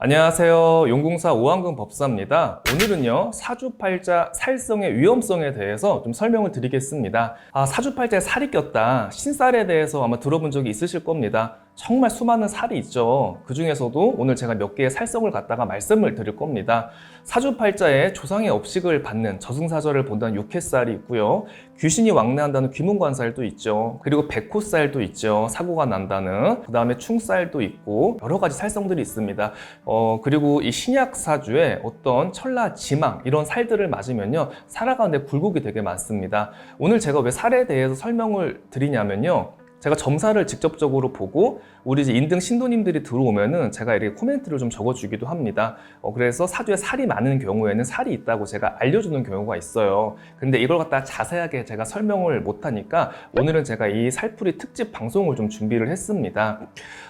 안녕하세요. 용궁사 오한근 법사입니다. 오늘은요, 사주팔자 살성의 위험성에 대해서 좀 설명을 드리겠습니다. 아, 사주팔자에 살이 꼈다. 신살에 대해서 아마 들어본 적이 있으실 겁니다. 정말 수많은 살이 있죠. 그 중에서도 오늘 제가 몇 개의 살성을 갖다가 말씀을 드릴 겁니다. 사주팔자에 조상의 업식을 받는 저승사절을 본다는 육해살이 있고요. 귀신이 왕래한다는 귀문관살도 있죠. 그리고 백호살도 있죠. 사고가 난다는. 그 다음에 충살도 있고 여러 가지 살성들이 있습니다. 어, 그리고 이 신약 사주에 어떤 철라, 지망 이런 살들을 맞으면요. 살아가는데 굴곡이 되게 많습니다. 오늘 제가 왜 살에 대해서 설명을 드리냐면요. 제가 점사를 직접적으로 보고 우리 이제 인등 신도님들이 들어오면은 제가 이렇게 코멘트를 좀 적어주기도 합니다. 어, 그래서 사주에 살이 많은 경우에는 살이 있다고 제가 알려주는 경우가 있어요. 근데 이걸 갖다 자세하게 제가 설명을 못하니까 오늘은 제가 이 살풀이 특집 방송을 좀 준비를 했습니다.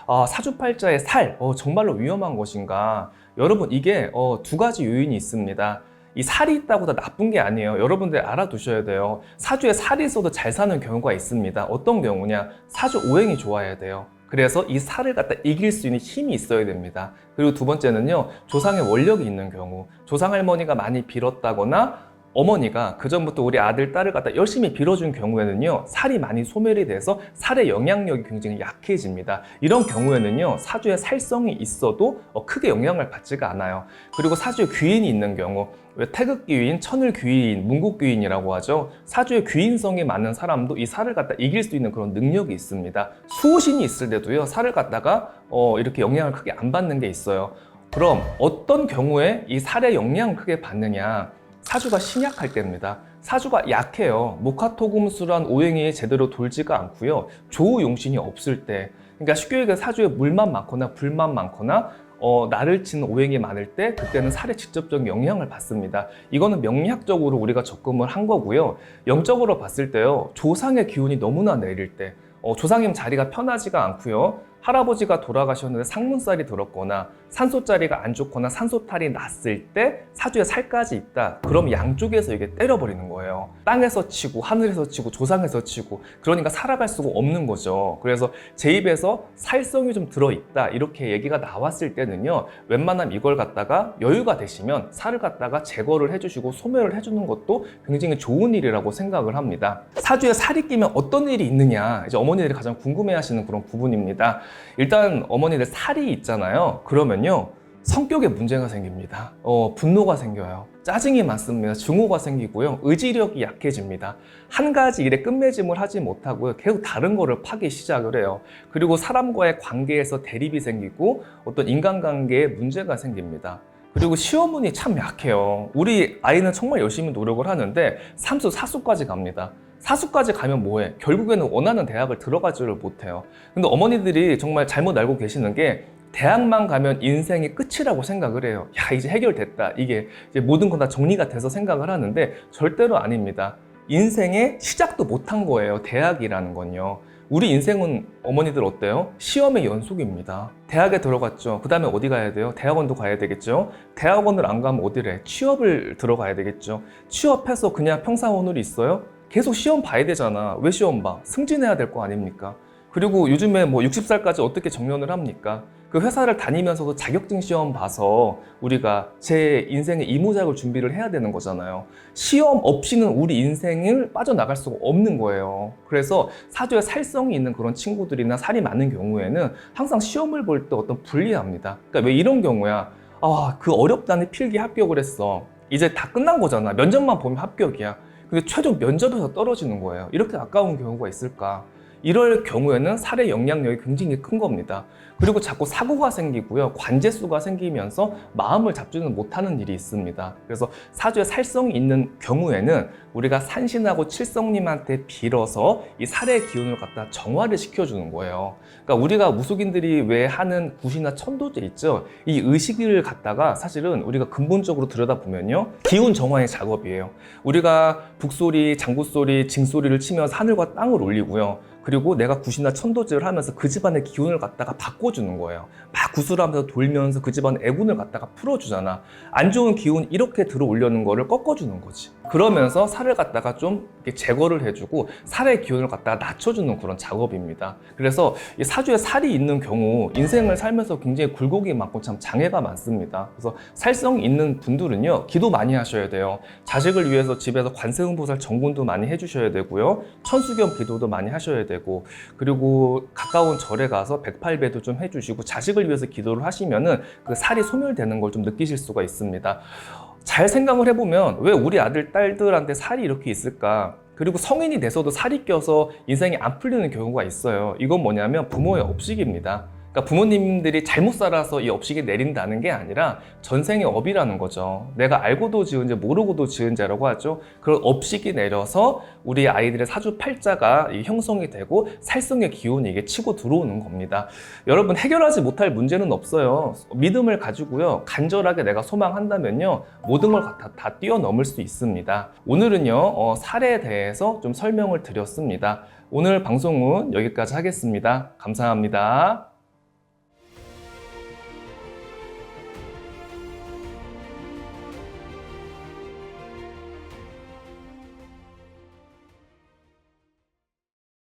어, 사주팔자의 살, 어, 정말로 위험한 것인가? 여러분, 이게 어, 두 가지 요인이 있습니다. 이 살이 있다고 다 나쁜 게 아니에요. 여러분들 알아두셔야 돼요. 사주에 살이 있어도 잘 사는 경우가 있습니다. 어떤 경우냐? 사주 오행이 좋아야 돼요. 그래서 이 살을 갖다 이길 수 있는 힘이 있어야 됩니다. 그리고 두 번째는요, 조상의 원력이 있는 경우. 조상 할머니가 많이 빌었다거나 어머니가 그전부터 우리 아들, 딸을 갖다 열심히 빌어준 경우에는요, 살이 많이 소멸이 돼서 살의 영향력이 굉장히 약해집니다. 이런 경우에는요, 사주에 살성이 있어도 어, 크게 영향을 받지가 않아요. 그리고 사주에 귀인이 있는 경우, 왜 태극귀인, 천을귀인, 문국귀인이라고 하죠. 사주에 귀인성이 많은 사람도 이 살을 갖다 이길 수 있는 그런 능력이 있습니다. 수호신이 있을 때도요, 살을 갖다가 어, 이렇게 영향을 크게 안 받는 게 있어요. 그럼 어떤 경우에 이 살의 영향을 크게 받느냐? 사주가 신약할 때입니다. 사주가 약해요. 목화토금술한 오행이 제대로 돌지가 않고요. 조우용신이 없을 때. 그러니까 쉽게 얘기해 사주에 물만 많거나 불만 많거나 어, 나를 치는 오행이 많을 때 그때는 살에 직접적인 영향을 받습니다. 이거는 명리학적으로 우리가 접근을 한 거고요. 영적으로 봤을 때요. 조상의 기운이 너무나 내릴 때 어, 조상님 자리가 편하지가 않고요. 할아버지가 돌아가셨는데 상문살이 들었거나 산소자리가 안 좋거나 산소탈이 났을 때 사주에 살까지 있다. 그럼 양쪽에서 이게 때려버리는 거예요. 땅에서 치고 하늘에서 치고 조상에서 치고 그러니까 살아갈 수가 없는 거죠. 그래서 제 입에서 살성이 좀 들어있다 이렇게 얘기가 나왔을 때는요. 웬만하면 이걸 갖다가 여유가 되시면 살을 갖다가 제거를 해주시고 소멸을 해주는 것도 굉장히 좋은 일이라고 생각을 합니다. 사주에 살이 끼면 어떤 일이 있느냐 이제 어머니들이 가장 궁금해하시는 그런 부분입니다. 일단 어머니들 살이 있잖아요. 그러면 요. 성격에 문제가 생깁니다. 어, 분노가 생겨요. 짜증이 많습니다. 증오가 생기고요. 의지력이 약해집니다. 한 가지 일에 끝맺음을 하지 못하고요. 계속 다른 거를 파기 시작을 해요. 그리고 사람과의 관계에서 대립이 생기고 어떤 인간관계에 문제가 생깁니다. 그리고 시어머니 참 약해요. 우리 아이는 정말 열심히 노력을 하는데 삼수, 사수까지 갑니다. 사수까지 가면 뭐해? 결국에는 원하는 대학을 들어가지를 못해요. 근데 어머니들이 정말 잘못 알고 계시는 게 대학만 가면 인생이 끝이라고 생각을 해요. 야, 이제 해결됐다. 이게 이제 모든 건 다 정리가 돼서 생각을 하는데 절대로 아닙니다. 인생의 시작도 못한 거예요. 대학이라는 건요. 우리 인생은 어머니들 어때요? 시험의 연속입니다. 대학에 들어갔죠. 그 다음에 어디 가야 돼요? 대학원도 가야 되겠죠. 대학원을 안 가면 어디래? 취업을 들어가야 되겠죠. 취업해서 그냥 평사원으로 있어요? 계속 시험 봐야 되잖아. 왜 시험 봐? 승진해야 될 거 아닙니까? 그리고 요즘에 뭐 60살까지 어떻게 정년을 합니까? 그 회사를 다니면서도 자격증 시험 봐서 우리가 제 인생의 이모작을 준비를 해야 되는 거잖아요. 시험 없이는 우리 인생을 빠져나갈 수가 없는 거예요. 그래서 사주에 살성이 있는 그런 친구들이나 살이 많은 경우에는 항상 시험을 볼 때 어떤 불리합니다. 그러니까 왜 이런 경우야? 아, 그 어렵다는 필기 합격을 했어. 이제 다 끝난 거잖아. 면접만 보면 합격이야. 근데 최종 면접에서 떨어지는 거예요. 이렇게 아까운 경우가 있을까? 이럴 경우에는 살의 영향력이 굉장히 큰 겁니다. 그리고 자꾸 사고가 생기고요. 관제수가 생기면서 마음을 잡지는 못하는 일이 있습니다. 그래서 사주에 살성이 있는 경우에는 우리가 산신하고 칠성님한테 빌어서 이 살의 기운을 갖다 정화를 시켜주는 거예요. 그러니까 우리가 무속인들이 왜 하는 굿이나 천도제 있죠? 이 의식을 갖다가 사실은 우리가 근본적으로 들여다보면요. 기운 정화의 작업이에요. 우리가 북소리, 장구소리, 징소리를 치면서 하늘과 땅을 올리고요. 그리고 내가 굿이나 천도제를 하면서 그 집안의 기운을 갖다가 바꿔주는 거예요. 막 구슬하면서 돌면서 그 집안의 애군을 갖다가 풀어주잖아. 안 좋은 기운 이렇게 들어올려는 거를 꺾어주는 거지. 그러면서 살을 갖다가 좀 제거를 해주고 살의 기운을 갖다가 낮춰주는 그런 작업입니다. 그래서 이 사주에 살이 있는 경우 인생을 살면서 굉장히 굴곡이 많고 참 장애가 많습니다. 그래서 살성 있는 분들은요 기도 많이 하셔야 돼요. 자식을 위해서 집에서 관세음보살 정군도 많이 해주셔야 되고요. 천수겸 기도도 많이 하셔야 되고 그리고 가까운 절에 가서 108배도 좀 해주시고 자식을 위해서 기도를 하시면은 그 살이 소멸되는 걸 좀 느끼실 수가 있습니다. 잘 생각을 해보면 왜 우리 아들, 딸들한테 살이 이렇게 있을까? 그리고 성인이 돼서도 살이 껴서 인생이 안 풀리는 경우가 있어요. 이건 뭐냐면 부모의 업식입니다. 그러니까 부모님들이 잘못 살아서 이 업식이 내린다는 게 아니라 전생의 업이라는 거죠. 내가 알고도 지은 죄, 모르고도 지은 죄라고 하죠. 그런 업식이 내려서 우리 아이들의 사주 팔자가 이 형성이 되고 살성의 기운이 이게 치고 들어오는 겁니다. 여러분 해결하지 못할 문제는 없어요. 믿음을 가지고요. 간절하게 내가 소망한다면요. 모든 걸 다, 다 뛰어넘을 수 있습니다. 오늘은요. 어, 살에 대해서 좀 설명을 드렸습니다. 오늘 방송은 여기까지 하겠습니다. 감사합니다.